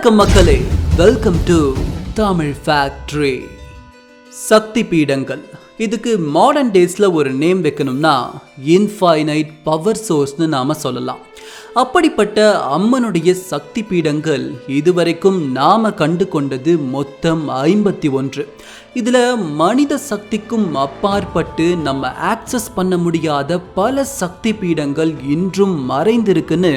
வணக்கம் மக்களே. Welcome to Tamil factory சக்தி பீடங்கள் இதுக்கு மாடர்ன் டேஸில் ஒரு நேம் வைக்கணும்னா இன்ஃபைனைட் பவர் சோர்ஸ்னு நாம சொல்லலாம். அப்படிப்பட்ட அம்மனுடைய சக்தி பீடங்கள் இதுவரைக்கும் நாம் கண்டு கொண்டது மொத்தம் ஐம்பத்தி ஒன்று. இதில் மனித சக்திக்கும் அப்பாற்பட்டு நம்ம ஆக்சஸ் பண்ண முடியாத பல சக்தி பீடங்கள் இன்றும் மறைந்திருக்குன்னு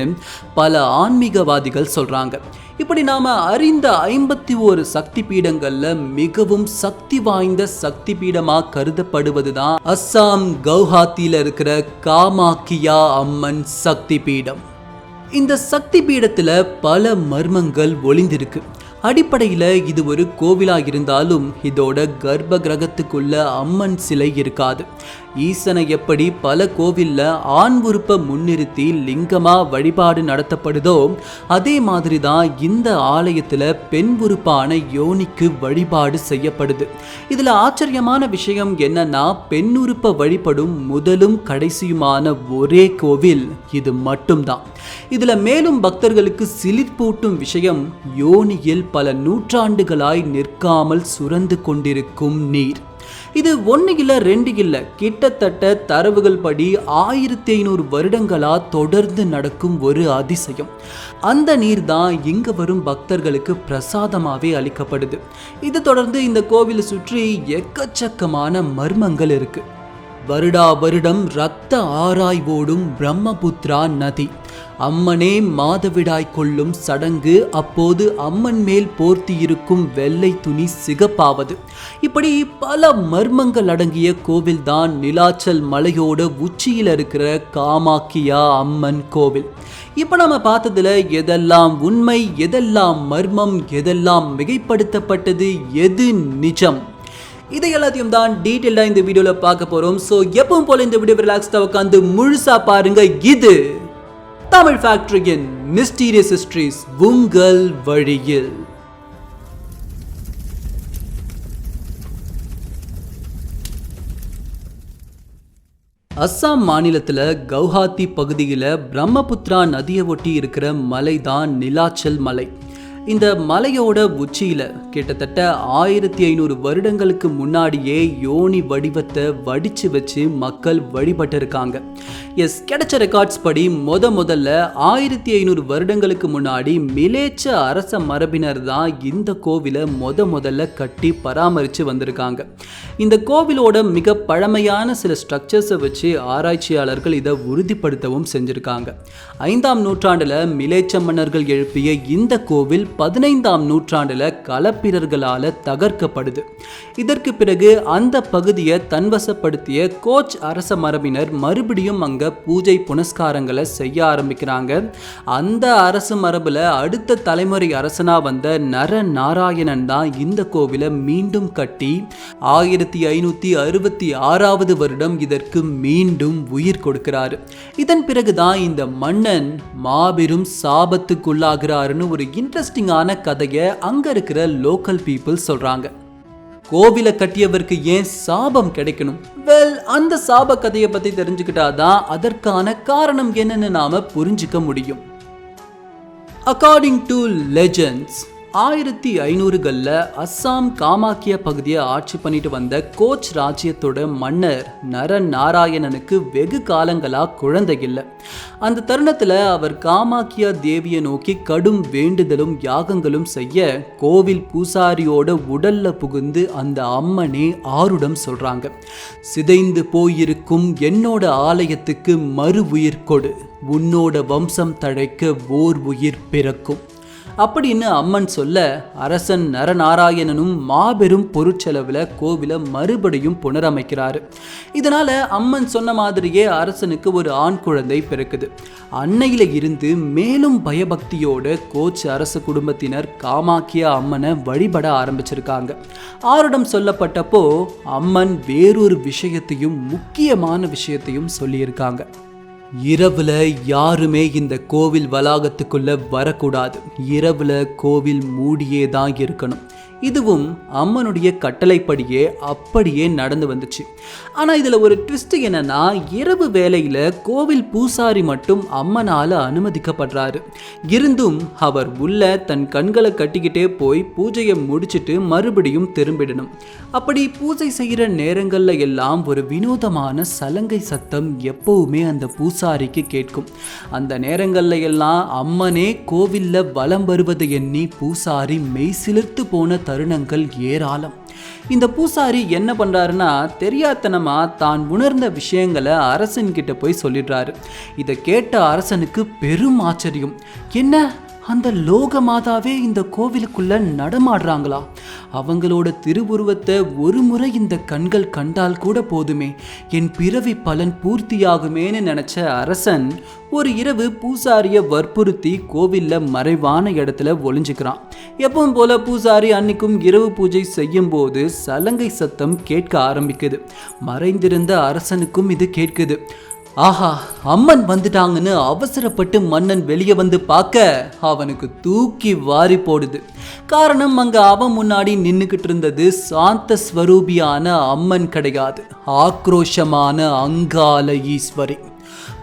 பல ஆன்மீகவாதிகள் சொல்கிறாங்க இப்படி நாம அறிந்த ஐம்பத்தி ஒரு சக்தி பீடங்கள்ல மிகவும் சக்தி வாய்ந்த சக்தி பீடமா கருதப்படுவதுதான் அஸ்ஸாம் கவுஹாத்தியில் இருக்கிற காமாக்கியா அம்மன் சக்தி பீடம் இந்த சக்தி பீடத்தில் பல மர்மங்கள் ஒளிந்திருக்கு. அடிப்படையில் இது ஒரு கோவிலா இருந்தாலும் இதோட கர்ப்ப கிரகத்துக்குள்ள அம்மன் சிலை இருக்காது. ஈசனை எப்படி பல கோவில்ல ஆண் உறுப்பை முன்னிறுத்தி லிங்கமா வழிபாடு நடத்தப்படுதோ அதே மாதிரி தான் இந்த ஆலயத்துல பெண் உறுப்பான யோனிக்கு வழிபாடு செய்யப்படுது. இதுல ஆச்சரியமான விஷயம் என்னன்னா பெண் உறுப்பை வழிபடும் முதலும் கடைசியுமான ஒரே கோவில் இது மட்டும்தான். இதுல மேலும் பக்தர்களுக்கு சிலிர்ப்பூட்டும் விஷயம் யோனியில் பல நூற்றாண்டுகளாய் நிற்காமல் சுரந்து கொண்டிருக்கும் நீர். இது ஒன்று இல்லை ரெண்டு இல்லை கிட்டத்தட்ட தரவுகள் படி ஆயிரத்தி ஐநூறு வருடங்களா தொடர்ந்து நடக்கும் ஒரு அதிசயம். அந்த நீர் தான் இங்கு வரும் பக்தர்களுக்கு பிரசாதமாகவே அளிக்கப்படுது. இது தொடர்ந்து இந்த கோவிலை சுற்றி எக்கச்சக்கமான மர்மங்கள் இருக்குது வருடா வருடம் ரத்த ஆராய்வோடும் பிரம்மபுத்ரா நதி. அம்மனே மாதவிடாய் கொள்ளும் சடங்கு அப்போது அம்மன் மேல் போர்த்தி இருக்கும் வெள்ளை துணி சிகப்பாவது. இப்படி பல மர்மங்கள் அடங்கிய கோவில் தான் நிலாச்சல் மலையோட உச்சியில் இருக்கிற காமாக்கியா அம்மன் கோவில். இப்போ நம்ம பார்த்ததுல எதெல்லாம் உண்மை எதெல்லாம் மர்மம் எதெல்லாம் மிகைப்படுத்தப்பட்டது எது நிஜம்? இதை எல்லாத்தையும் தான் டீட்டெயிலாக இந்த வீடியோவில் பார்க்க போகிறோம் ஸோ எப்பவும் போல இந்த வீடியோ ரிலாக்ஸ்டாக உட்காந்து முழுசாக பாருங்க. இது தமிழ் ஃபேக்டரியின் மிஸ்டீரியஸ் ஹிஸ்டரிஸ் உங்கள் வழியில். அஸ்ஸாம் மாநிலத்தில் கவுஹாத்தி பகுதியில் பிரம்மபுத்ரா நதியை ஒட்டி இருக்கிற மலை தான் நிலாச்சல் மலை. இந்த மலையோட உச்சியில் கிட்டத்தட்ட ஆயிரத்தி ஐநூறு வருடங்களுக்கு முன்னாடியே யோனி வடிவத்தை வடித்து வச்சு மக்கள் வழிபட்டு இருக்காங்க எஸ் கிடைச்ச ரெக்கார்ட்ஸ் படி முத முதல்ல ஆயிரத்தி ஐநூறு வருடங்களுக்கு முன்னாடி மிலேச்ச அரச மரபினர் தான் இந்த கோவிலை முத முதல்ல கட்டி பராமரித்து வந்திருக்காங்க. இந்த கோவிலோட மிக பழமையான சில ஸ்ட்ரக்சர்ஸை வச்சு ஆராய்ச்சியாளர்கள் இதை உறுதிப்படுத்தவும் செஞ்சுருக்காங்க. ஐந்தாம் நூற்றாண்டில் மிலேச்ச மன்னர்கள் எழுப்பிய இந்த கோவில் பதினைந்தாம் நூற்றாண்டில் களப்பிரர்களால் தகர்க்கப்படுது. இதற்கு பிறகு அந்த பகுதியை தன்வசப்படுத்திய கோச் அரச மரபினர் மறுபடியும் அங்க பூஜை புனஸ்காரங்களை செய்ய ஆரம்பிக்கிறாங்க. அந்த அரசு மரபில் அடுத்த தலைமுறை அரசனாக வந்த நர நாராயணன் தான் இந்த கோவிலை மீண்டும் கட்டி ஆயிரத்தி ஐநூற்றி அறுபத்தி ஆறாவது வருடம் இதற்கு மீண்டும் உயிர் கொடுக்கிறாரு. இதன் பிறகுதான் இந்த மன்னன் மாபெரும் சாபத்துக்குள்ளாகிறாருன்னு ஒரு இன்ட்ரெஸ்டிங்கான கதையை அங்கே இருக்கிற லோக்கல் பீப்புள் சொல்கிறாங்க கோவிலை கட்டியவருக்கு ஏன் சாபம் கிடைக்கணும்? வெல் அந்த சாப கதையை பத்தி தெரிஞ்சுக்கிட்டாதான் அதற்கான காரணம் என்னன்னு நாம புரிஞ்சுக்க முடியும். அக்கார்டிங் டு லெஜண்ட்ஸ் ஆயிரத்தி ஐநூறுகளில் அஸ்ஸாம் காமாக்கிய பகுதியை ஆட்சி பண்ணிட்டு வந்த கோச் ராஜ்யத்தோட மன்னர் நர நாராயணனுக்கு வெகு காலங்களாக குழந்தை இல்லை. அந்த தருணத்தில் அவர் காமாக்கியா தேவியை நோக்கி கடும் வேண்டுதலும் யாகங்களும் செய்ய கோவில் பூசாரியோட உடல்ல புகுந்து அந்த அம்மனே ஆருடம் சொல்றாங்க. சிதைந்து போயிருக்கும் என்னோட ஆலயத்துக்கு மறு உயிர் கொடு. உன்னோட வம்சம் தழைக்க ஓர் உயிர் பிறக்கும். அப்படின்னு அம்மன் சொல்ல அரசன் நரநாராயணனும் மாபெரும் பொருட்செலவில் கோவிலை மறுபடியும் புனரமைக்கிறாரு. இதனால அம்மன் சொன்ன மாதிரியே அரசனுக்கு ஒரு ஆண் குழந்தை பிறக்குது. அன்னையில இருந்து மேலும் பயபக்தியோட கோச் அரச குடும்பத்தினர் காமாக்கியா அம்மனை வழிபட ஆரம்பிச்சிருக்காங்க. ஆருடம் சொல்லப்பட்டப்போ அம்மன் வேறொரு விஷயத்தையும் முக்கியமான விஷயத்தையும் சொல்லியிருக்காங்க. இரவுல யாருமே இந்த கோவில் வளாகத்துக்குள்ள வரக்கூடாது. இரவுல கோவில் மூடியே தான் இருக்கணும். இதுவும் அம்மனுடைய கட்டளைப்படியே அப்படியே நடந்து வந்துச்சு. ஆனால் இதில் ஒரு ட்விஸ்ட் என்னன்னா இரவு வேலையில் கோவில் பூசாரி மட்டும் அம்மனால் அனுமதிக்கப்படுறாரு. இருந்தும் அவர் உள்ள தன் கண்களை கட்டிக்கிட்டே போய் பூஜையை முடிச்சுட்டு மறுபடியும் திரும்பிடணும். அப்படி பூஜை செய்கிற நேரங்களில் எல்லாம் ஒரு வினோதமான சலங்கை சத்தம் எப்பவுமே அந்த பூசாரிக்கு கேட்கும். அந்த நேரங்களில் எல்லாம் அம்மனே கோவிலில் வலம் வருவதை எண்ணி பூசாரி மெய் சிலிர்த்து போன தருணங்கள் ஏராளம். இந்த பூசாரி என்ன பண்றாருன்னா தெரியாத்தனமா தான் உணர்ந்த விஷயங்களை அரசன்கிட்ட போய் சொல்லிடுறாரு. இதை கேட்ட அரசனுக்கு பெரும் ஆச்சரியம். என்ன? அந்த லோக மாதாவே இந்த கோவிலுக்குள்ள நடமாடுறாங்களா? அவங்களோட திருவுருவத்தை ஒரு முறை இந்த கண்கள் கண்டால் கூட போதுமே. என் பிறவி பலன் பூர்த்தியாகுமேன்னு நினச்ச அரசன் ஒரு இரவு பூசாரிய வற்புறுத்தி கோவிலில் மறைவான இடத்துல ஒளிஞ்சுக்கிறான். எப்பவும் போல பூசாரி அன்னைக்கும் இரவு பூஜை செய்யும் போது சலங்கை சத்தம் கேட்க ஆரம்பிக்குது. மறைந்திருந்த அரசனுக்கும் இது கேட்குது. ஆஹா அம்மன் வந்துட்டாங்கன்னு அவசரப்பட்டு மன்னன் வெளியே வந்து பார்க்க அவனுக்கு தூக்கி வாரி போடுது. காரணம் அங்க அவன் முன்னாடி நின்னுக்கிட்டு இருந்தது சாந்த ஸ்வரூபியான அம்மன் கிடையாது. ஆக்ரோஷமான அங்கால ஈஸ்வரி.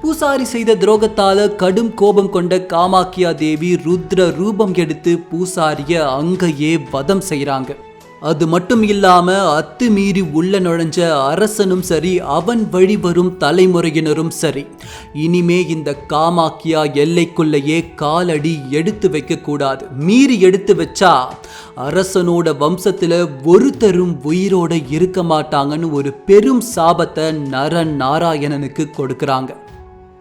பூசாரி செய்த துரோகத்தால கடும் கோபம் கொண்ட காமாக்கியா தேவி ருத்ர ரூபம் எடுத்து பூசாரிய அங்கேயே வதம் செய்கிறாங்க அது மட்டும் இல்லாம அத்துமீறி உள்ள நுழைஞ்ச அரசனும் சரி அவன் வழி வரும் தலைமுறையினரும் சரி. இனிமே இந்த காமாக்கியா எல்லைக்குள்ளேயே காலடி எடுத்து வைக்கக்கூடாது மீறி எடுத்து வச்சா அரசனோட வம்சத்தில் ஒருத்தரும் உயிரோட இருக்க மாட்டாங்கன்னு ஒரு பெரும் சாபத்தை நர நாராயணனுக்கு கொடுக்குறாங்க.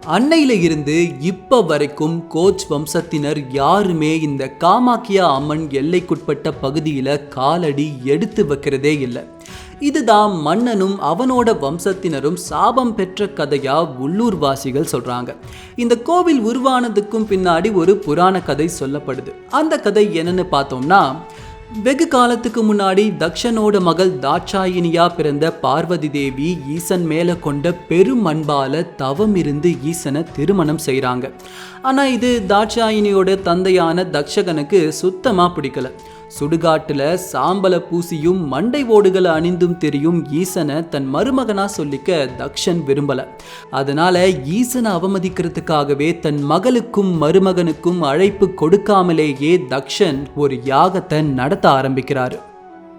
அன்னையில இருந்து இப்ப வரைக்கும் கோச் வம்சத்தினர் யாருமே இந்த காமாக்கியா அம்மன் எல்லைக்குட்பட்ட பகுதியில காலடி எடுத்து வைக்கிறதே இல்லை. இதுதான் மன்னனும் அவனோட வம்சத்தினரும் சாபம் பெற்ற கதையா உள்ளூர்வாசிகள் சொல்றாங்க. இந்த கோவில் உருவானதுக்கும் பின்னாடி ஒரு புராண கதை சொல்லப்படுது. அந்த கதை என்னன்னு பார்த்தோம்னா வெகு காலத்துக்கு முன்னாடி தக்ஷனோட மகள் தாட்சாயினியா பிறந்த பார்வதி தேவி ஈசன் மேல கொண்ட பெரும் அன்பால தவம் இருந்து ஈசனை திருமணம் செய்கிறாங்க ஆனால் இது தாட்சாயினியோட தந்தையான தக்ஷகனுக்கு சுத்தமாக பிடிக்கல. சுடுகாட்டில் சாம்பல பூசியும் மண்டை ஓடுகளை அணிந்தும் தெரியும் ஈசனை தன் மருமகனாக சொல்லிக்க தக்ஷன் விரும்பல. அதனால் ஈசனை அவமதிக்கிறதுக்காகவே தன் மகளுக்கும் மருமகனுக்கும் அழைப்பு கொடுக்காமலேயே தக்ஷன் ஒரு யாகத்தை நடத்த ஆரம்பிக்கிறாரு.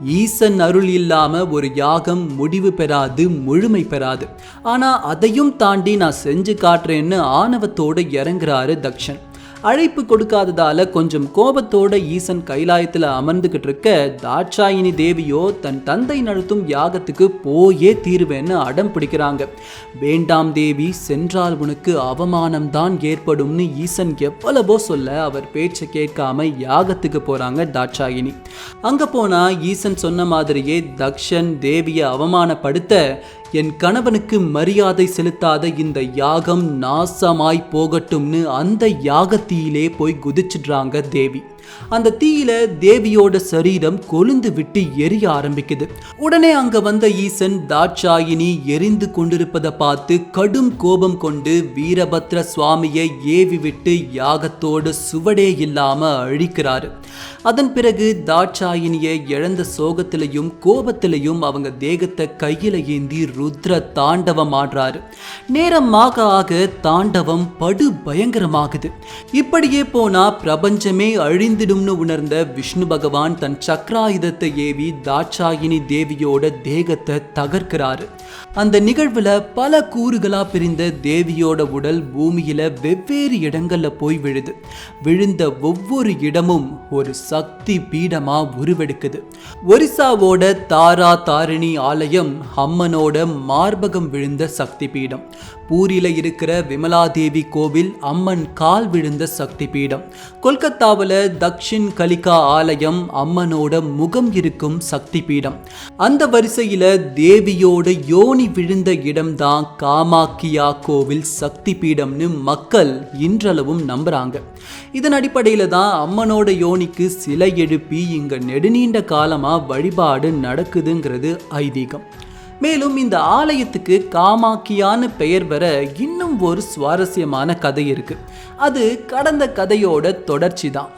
ஈசன் அருள் இல்லாம ஒரு யாகம் முடிவு பெறாது முழுமை பெறாது. ஆனா அதையும் தாண்டி நான் செஞ்சு காட்டுறேன்னு ஆணவத்தோடு இறங்குறாரு தக்ஷன். அழைப்பு கொடுக்காததால கொஞ்சம் கோபத்தோட ஈசன் கைலாயத்துல அமர்ந்துகிட்டு இருக்க தாட்சாயினி தேவியோ தன் தந்தை நடத்தும் யாகத்துக்கு போயே தீருவேன்னு அடம் பிடிக்கிறாங்க. வேண்டாம் தேவி சென்றால் உனக்கு அவமானம்தான் ஏற்படும்னு ஈசன் எவ்வளவோ சொல்ல அவர் பேச்சை கேட்காம யாகத்துக்கு போறாங்க தாட்சாயினி. அங்க போனா ஈசன் சொன்ன மாதிரியே தக்ஷன் தேவியை அவமானப்படுத்த என் கணவனுக்கு மரியாதை செலுத்தாத இந்த யாகம் நாசமாய் போகட்டும்னு அந்த யாகத்தியிலே போய் குதிச்சிடுறாங்க தேவி. அந்த தீயில தேவியோட சரீரம் கொழுந்து விட்டு எரிய ஆரம்பிக்குது. உடனே அங்க வந்த ஈசன் தாட்சாயினி எரிந்து கொண்டிருப்பதை பார்த்து கடும் கோபம் கொண்டு வீரபத்ர சுவாமியை ஏவி விட்டு யாகத்தோட சுவடே இல்லாம அழிக்கிறாரு. அதன் பிறகு தாட்சாயினியை இழந்த சோகத்திலையும் கோபத்திலையும் அவங்க தேகத்தை கையில ஏந்தி ருத்ர தாண்டவம் ஆடுறாரு. நேரம் ஆக ஆக தாண்டவம் படு பயங்கரமாகுது இப்படியே போனா பிரபஞ்சமே அழிந்திடும்னு உணர்ந்த விஷ்ணு பகவான் தன் சக்ராயுதத்தை ஏவி தாட்சாயினி தேவியோட தேகத்தை தகர்க்கிறாரு. அந்த நிகழ்வுல பல கூறுகளா பிரிந்த தேவியோட உடல் பூமியில வெவ்வேறு இடங்கள்ல போய் விழுது. விழுந்த ஒவ்வொரு இடமும் ஒரு சக்தி பீடமா உருவெடுக்குது. ஒரிசாவோட தாரா தாரிணி ஆலயம் அம்மனோட மார்பகம் விழுந்த சக்தி பீடம். பூரியில் இருக்கிற விமலாதேவி கோவில் அம்மன் கால் விழுந்த சக்தி பீடம் கொல்கத்தாவில் தக்ஷின் கலிகா ஆலயம் அம்மனோட முகம் இருக்கும் சக்தி பீடம் அந்த வரிசையில் தேவியோட யோனி விழுந்த இடம்தான் காமாக்கியா கோவில் சக்தி பீடம்னு மக்கள் இன்றளவும் நம்புகிறாங்க இதன் அடிப்படையில் தான் அம்மனோட யோனிக்கு சிலை எழுப்பி இங்கே நெடுநீண்ட காலமாக வழிபாடு நடக்குதுங்கிறது ஐதீகம். மேலும் இந்த ஆலயத்துக்கு காமாக்கியான்னு பெயர் வர இன்னும் ஒரு சுவாரஸ்யமான கதை இருக்கு. அது கடந்த கதையோட தொடர்ச்சி தான்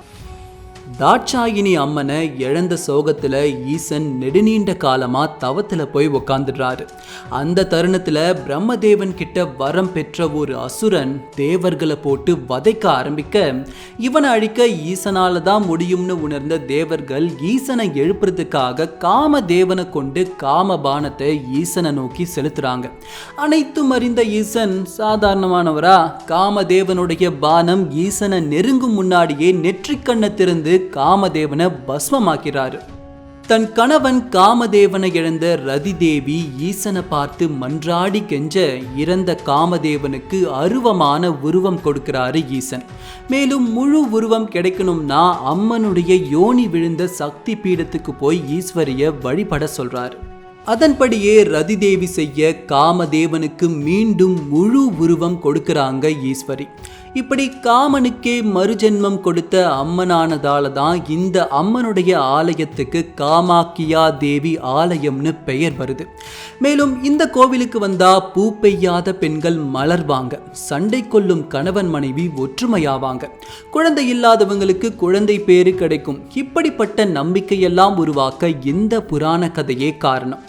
தாட்சாயினி அம்மனை இழந்த சோகத்துல ஈசன் நெடுநீண்ட காலமா தவத்துல போய் உக்காந்துடுறாரு. அந்த தருணத்துல பிரம்மதேவன் கிட்ட வரம் பெற்ற ஒரு அசுரன் தேவர்களை போட்டு வதைக்க ஆரம்பிக்க இவனை அழிக்க ஈசனால தான் முடியும்னு உணர்ந்த தேவர்கள் ஈசனை எழுப்புறதுக்காக காம தேவனை கொண்டு காம பானத்தை ஈசனை நோக்கி செலுத்துறாங்க. அனைத்தும் அறிந்த ஈசன் சாதாரணமானவரா காமதேவனுடைய பானம் ஈசனை நெருங்கும் முன்னாடியே நெற்றிக்கண்ணை திறந்து காமதேவனை பஸ்மமாக்கிறாரு. தன் கணவன் காமதேவனை இழந்த ரதி தேவி ஈசனை பார்த்து மன்றாடி கெஞ்ச இறந்த காமதேவனுக்கு அருவமான உருவம் கொடுக்கிறாரு ஈசன். மேலும் முழு உருவம் கிடைக்கணும்னா அம்மனுடைய யோனி விழுந்த சக்தி பீடத்துக்கு போய் ஈஸ்வரிய வழிபட சொல்றாரு. அதன்படியே ரதி தேவி செய்ய காமதேவனுக்கு மீண்டும் முழு உருவம் கொடுக்கறாங்க ஈஸ்வரி. இப்படி காமனுக்கே மறுஜென்மம் கொடுத்த அம்மனானதால தான் இந்த அம்மனுடைய ஆலயத்துக்கு காமாக்கியா தேவி ஆலயம்னு பெயர் வருது. மேலும் இந்த கோவிலுக்கு வந்தா பூ பெய்யாத பெண்கள் மலர்வாங்க. சண்டை கொள்ளும் கணவன் மனைவி ஒற்றுமையாவாங்க. குழந்தை இல்லாதவங்களுக்கு குழந்தை பேரு கிடைக்கும். இப்படிப்பட்ட நம்பிக்கையெல்லாம் உருவாக்க இந்த புராண கதையே காரணம்.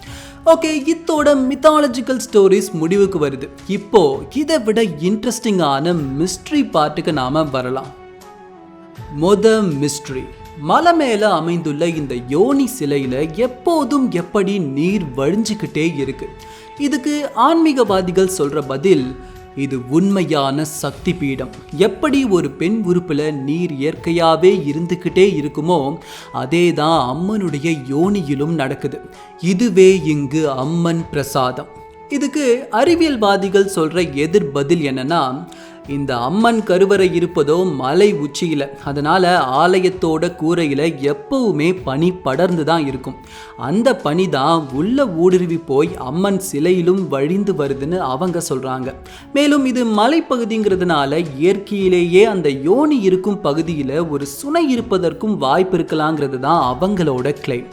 ஓகே இத்தோட மித்தாலஜிக்கல் ஸ்டோரிஸ் முடிவுக்கு வருது. இப்போ இதை விட இன்ட்ரெஸ்டிங்கான மிஸ்ட்ரி பார்ட்டுக்கு நாம வரலாம். மொத மிஸ்ட்ரி மலை மேல அமைந்துள்ள இந்த யோனி சிலையில எப்போதும் எப்படி நீர் வழிஞ்சுக்கிட்டே இருக்கு. இதுக்கு ஆன்மீகவாதிகள் சொல்ற பதில் இது உண்மையான சக்தி பீடம் எப்படி ஒரு பெண் உறுப்பில் நீர் இயற்கையாகவே இருந்துக்கிட்டே இருக்குமோ அதே தான் அம்மனுடைய யோனியிலும் நடக்குது. இதுவே இங்கு அம்மன் பிரசாதம். இதுக்கு அறிவியல்வாதிகள் சொல்கிற எதிர் பதில் என்னன்னா இந்த அம்மன் கருவறை இருப்பதோ மலை உச்சியில். அதனால் ஆலயத்தோட கூரையில் எப்பவுமே பனி படர்ந்து தான் இருக்கும். அந்த பனி தான் உள்ள ஊடுருவி போய் அம்மன் சிலையிலும் வழிந்து வருதுன்னு அவங்க சொல்கிறாங்க மேலும் இது மலைப்பகுதிங்கிறதுனால இயற்கையிலேயே அந்த யோனி இருக்கும் பகுதியில் ஒரு சுனை இருப்பதற்கும் வாய்ப்பு இருக்கலாங்கிறது தான் அவங்களோட கிளைம்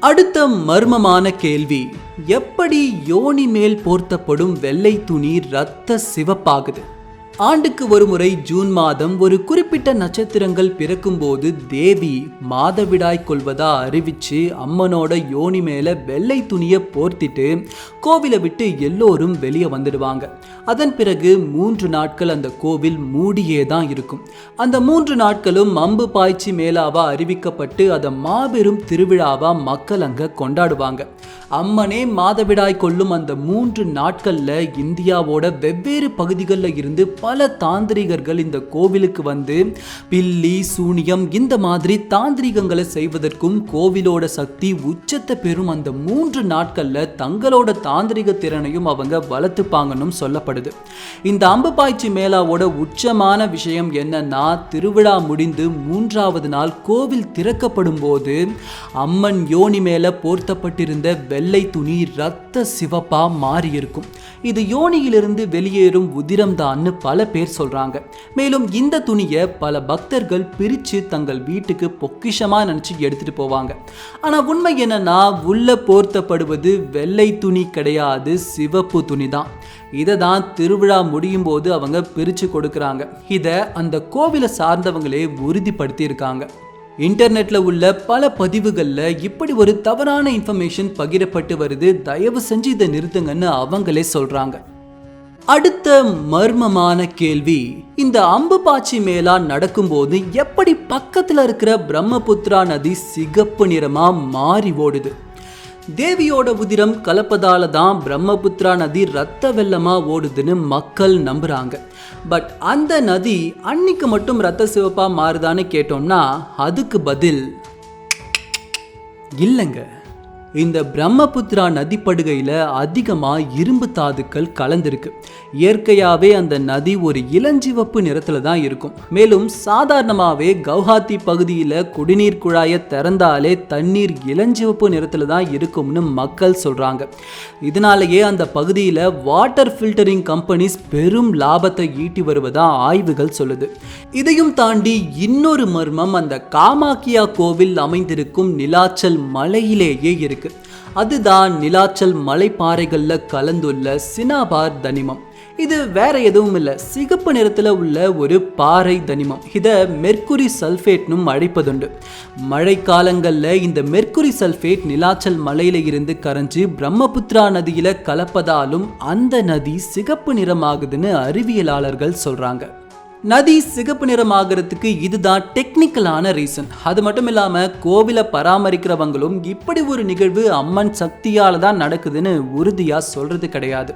அடுத்த மர்மமான கேள்வி. எப்படி யோனி மேல் போர்த்தப்படும் வெள்ளை துணி ரத்த சிவப்பாகுது? ஆண்டுக்கு ஒருமுறை ஜூன் மாதம் ஒரு குறிப்பிட்ட நட்சத்திரங்கள் பிறக்கும்போது தேவி மாதவிடாய் கொள்வதா அறிவிச்சு அம்மனோட யோனி மேல வெள்ளை துணியை போர்த்திட்டு கோவிலை விட்டு எல்லோரும் வெளியே வந்துடுவாங்க. அதன் பிறகு மூன்று நாட்கள் அந்த கோவில் மூடியே தான் இருக்கும். அந்த மூன்று நாட்களும் அம்பு பாய்ச்சி மேலாவா அறிவிக்கப்பட்டு அதை மாபெரும் திருவிழாவா மக்கள் அங்க கொண்டாடுவாங்க. அம்மனே மாதவிடாய் கொள்ளும் அந்த மூன்று நாட்கள்ல இந்தியாவோட வெவ்வேறு பகுதிகளில் இருந்து பல தாந்திரிகர்கள் இந்த கோவிலுக்கு வந்து பில்லி சூனியம் இந்த மாதிரி தாந்திரிகங்களை செய்வதற்கும் கோவிலோட சக்தி உச்சத்தை பெறும் அந்த மூன்று நாட்களில் தங்களோட தாந்திரிக திறனையும் அவங்க வளர்த்துப்பாங்கன்னு சொல்லப்படுது. இந்த அம்பு பாய்ச்சி மேளாவோட உச்சமான விஷயம் என்னன்னா திருவிழா முடிந்து மூன்றாவது நாள் கோவில் திறக்கப்படும் போது அம்மன் யோனி மேல போர்த்தப்பட்டிருந்த வெள்ளை துணி ரத்த சிவப்பா மாறியிருக்கும். இது யோனியிலிருந்து வெளியேறும் உதிரம்தான்னு பல பேர் சொல்றாங்க. மேலும் இந்த துணியை பல பக்தர்கள் பிரிச்சு தங்கள் வீட்டுக்கு பொக்கிஷமா நினைச்சு எடுத்துட்டு போவாங்க. ஆனா உண்மை என்னன்னா உள்ள போர்த்தப்படுவது வெள்ளை துணி கிடையாது சிவப்பு துணி தான். இதை தான் திருவிழா முடியும் போது அவங்க பிரிச்சு கொடுக்குறாங்க. இதை அந்த கோவிலை சார்ந்தவங்களே உறுதிப்படுத்தியிருக்காங்க. இன்டர்நெட்டில் இன்டர்நெட்ல உள்ள பல பதிவுகளில் இப்படி ஒரு தவறான இன்ஃபர்மேஷன் பகிரப்பட்டு வருது. தயவு செஞ்சு இதை நிறுத்துங்கன்னு அவங்களே சொல்றாங்க. அடுத்த மர்மமான கேள்வி. இந்த அம்பு பாச்சி மேலா நடக்கும்போது எப்படி பக்கத்தில் இருக்கிற பிரம்மபுத்திரா நதி சிகப்பு நிறமா மாறி ஓடுது? தேவியோட உதிரம் கலப்பதால தான் பிரம்மபுத்திரா நதி ரத்த வெள்ளமா ஓடுதுன்னு மக்கள் நம்புறாங்க. பட் அந்த நதி அன்னைக்கு மட்டும் ரத்த சிவப்பா மாறுதான்னு கேட்டோம்னா அதுக்கு பதில் இல்லைங்க. இந்த பிரம்மபுத்திரா நதிப்படுகையில் அதிகமாக இரும்பு தாதுக்கள் கலந்திருக்கு. இயற்கையாகவே அந்த நதி ஒரு இளஞ்சிவப்பு நிறத்தில் தான் இருக்கும். மேலும் சாதாரணமாகவே கவுஹாத்தி பகுதியில் குடிநீர் குழாயை திறந்தாலே தண்ணீர் இளஞ்சிவப்பு நிறத்தில் தான் இருக்கும்னு மக்கள் சொல்கிறாங்க இதனாலேயே அந்த பகுதியில் வாட்டர் ஃபில்டரிங் கம்பெனிஸ் பெரும் லாபத்தை ஈட்டி வருவதா ஆய்வுகள் சொல்லுது. இதையும் தாண்டி இன்னொரு மர்மம் அந்த காமாக்கியா கோவில் அமைந்திருக்கும் நிலாச்சல் மலையிலேயே இருக்கு. அதுதான் நிலாச்சல் மலைப்பாறைகள்ல கலந்துள்ள சினாபார் தனிமம். இது வேற எதுவும் இல்லை. சிகப்பு நிறத்தில் உள்ள ஒரு பாறை தனிமம். இதை மெர்க்குரி சல்ஃபேட்னும் அழைப்பதுண்டு. மழைக்காலங்களில் இந்த மெர்க்குரி சல்ஃபேட் நிலாச்சல் மலையில இருந்து கரைஞ்சு பிரம்மபுத்திரா நதியில கலப்பதாலும் அந்த நதி சிகப்பு நிறமாகுதுன்னு அறிவியலாளர்கள் சொல்றாங்க. நதி சிகப்பு நிறமாகிறதுக்கு இதுதான் டெக்னிக்கலான ரீசன் அது மட்டும் இல்லாமல் கோவிலை பராமரிக்கிறவங்களும் இப்படி ஒரு நிகழ்வு அம்மன் சக்தியால் தான் நடக்குதுன்னு உறுதியாக சொல்கிறது கிடையாது.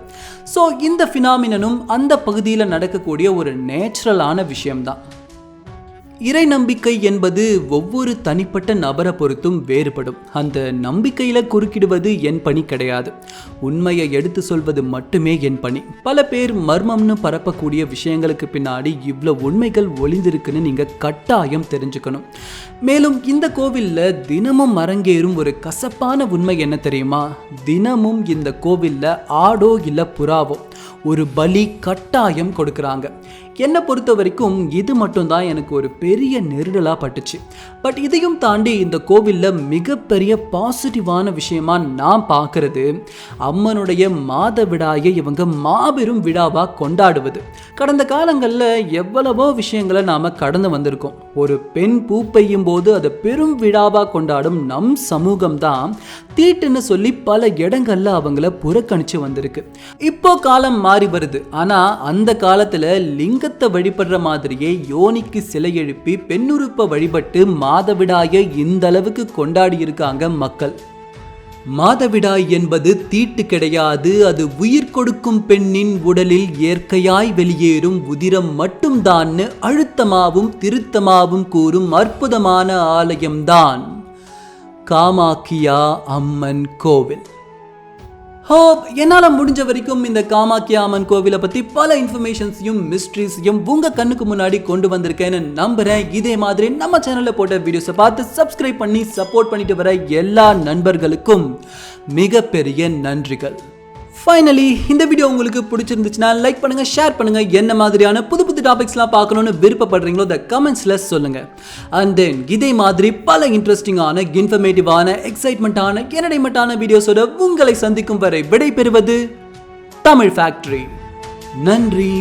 ஸோ இந்த ஃபினாமினனும் அந்த பகுதியில் நடக்கக்கூடிய ஒரு நேச்சுரலான விஷயம்தான். இறை நம்பிக்கை என்பது ஒவ்வொரு தனிப்பட்ட நபரை பொறுத்தும் வேறுபடும். அந்த நம்பிக்கையில குறுக்கிடுவது என் பணி கிடையாது. உண்மையை எடுத்து சொல்வது மட்டுமே என் பணி. பல பேர் மர்மம்னு பரப்பக்கூடிய விஷயங்களுக்கு பின்னாடி இவ்வளோ உண்மைகள் ஒளிந்திருக்குன்னு நீங்க கட்டாயம் தெரிஞ்சுக்கணும். மேலும் இந்த கோவிலில் தினமும் அரங்கேறும் ஒரு கசப்பான உண்மை என்ன தெரியுமா? தினமும் இந்த கோவிலில் ஆடோ இல்லை புறாவோ ஒரு பலி கட்டாயம் கொடுக்குறாங்க. என்னை பொறுத்த வரைக்கும் இது மட்டும்தான் எனக்கு ஒரு பெரிய நெருடலாக பட்டுச்சு. பட் இதையும் தாண்டி இந்த கோவிலில் மிகப்பெரிய பாசிட்டிவான விஷயமா நான் பார்க்கறது அம்மனுடைய மாத விடாயை இவங்க மாபெரும் விழாவாக கொண்டாடுவது. கடந்த காலங்களில் எவ்வளவோ விஷயங்களை நாம் கடந்து வந்திருக்கோம். ஒரு பெண் பூ பெய்யும் போது அதை பெரும் விழாவாக கொண்டாடும் நம் சமூகம் தான் தீட்டுன்னு சொல்லி பல இடங்களில் அவங்கள புறக்கணிச்சு வந்திருக்கு. இப்போ காலம் மாறி வருது. ஆனால் அந்த காலத்தில் லிங்க லிங்கத்தை வழிபடுற மாதிரியே யோனிக்கு சிலை எழுப்பி பெண்ணுறுப்பை வழிபட்டு மாதவிடாய இந்த அளவுக்கு கொண்டாடி இருக்காங்க மக்கள். மாதவிடாய் என்பது தீட்டு கிடையாது அது உயிர் கொடுக்கும் பெண்ணின் உடலில் இயற்கையாய் வெளியேறும் உதிரம் மட்டும்தான்னு அழுத்தமாவும் திருத்தமாவும் கூறும் அற்புதமான ஆலயம்தான். காமாக்கியா அம்மன் கோவில். ஹோப் என்னால் முடிஞ்ச வரைக்கும் இந்த காமாக்கியா அம்மன் கோவிலை பற்றி பல இன்ஃபர்மேஷன்ஸையும் மிஸ்ட்ரிஸையும் உங்கள் கண்ணுக்கு முன்னாடி கொண்டு வந்திருக்கேன்னு நம்புகிறேன் இதே மாதிரி நம்ம சேனலில் போட்ட வீடியோஸை பார்த்து சப்ஸ்கிரைப் பண்ணி சப்போர்ட் பண்ணிட்டு வர எல்லா நண்பர்களுக்கும் மிகப்பெரிய நன்றிகள். ஃபைனலி இந்த வீடியோ உங்களுக்கு பிடிச்சிருந்துச்சுன்னா லைக் பண்ணுங்க ஷேர் பண்ணுங்க. என்ன மாதிரியான புது புது டாபிக்ஸ்லாம் பார்க்கணும்னு விருப்பப்படுறீங்களோ த கமெண்ட்ஸில் சொல்லுங்க. அண்ட் தென் இதே மாதிரி பல இன்ட்ரெஸ்டிங்கான இன்ஃபர்மேட்டிவான எக்ஸைட்மெண்ட்டான என்டர்டைன்மெண்ட்டான வீடியோஸோட உங்களை சந்திக்கும் வரை விடை பெறுவது தமிழ் ஃபேக்ட்ரி நன்றி.